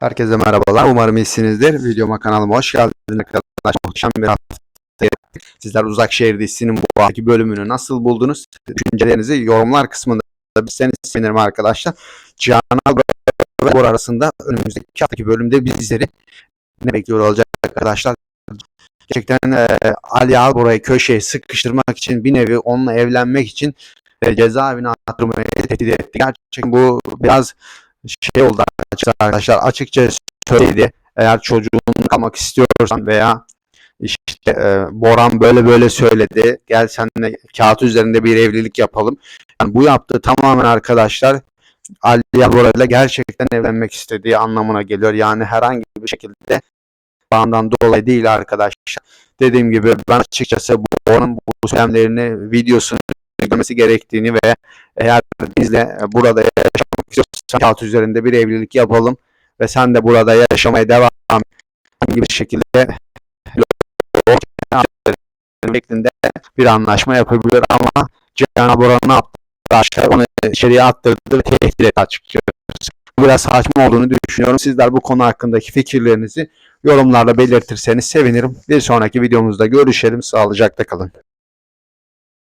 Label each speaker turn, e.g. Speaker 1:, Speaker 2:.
Speaker 1: Herkese merhabalar. Umarım iyisinizdir. Videoma kanalıma hoş geldiniz arkadaşlar. Muhteşem bir hafta. Sizler Uzak Şehir dizisinin bu haftaki bölümünü nasıl buldunuz? Düşüncelerinizi yorumlar kısmında bilseniz sevinirim arkadaşlar. Cihan ve Bor arasında önümüzdeki haftaki bölümde bizleri ne bekliyor olacak arkadaşlar? Gerçekten e, Ali Albora'yı köşeye sıkıştırmak için bir nevi onunla evlenmek için e, cezaevine attırmayı tehdit etti. Gerçekten bu biraz şey oldu arkadaşlar açıkça söyledi. Eğer çocuğun kalmak istiyorsan veya işte e, Boran böyle böyle söyledi. Gel seninle kağıt üzerinde bir evlilik yapalım. Yani bu yaptığı tamamen arkadaşlar Ali Bora ile gerçekten evlenmek istediği anlamına geliyor. Yani herhangi bir şekilde bağından dolayı değil arkadaşlar. Dediğim gibi ben açıkçası Bora'nın bu söylemlerini videosunu görmesi gerektiğini ve eğer bizle burada kağıt üzerinde bir evlilik yapalım ve sen de burada yaşamaya devam et gibi şekilde şeklinde bir anlaşma yapabilir ama ne yaptı? Arkadaşlar onu içeriye attırdı ve tehdit etti açıkçası. Biraz saçma olduğunu düşünüyorum. Sizler bu konu hakkındaki fikirlerinizi yorumlarda belirtirseniz sevinirim. Bir sonraki videomuzda görüşelim. Sağlıcakla kalın.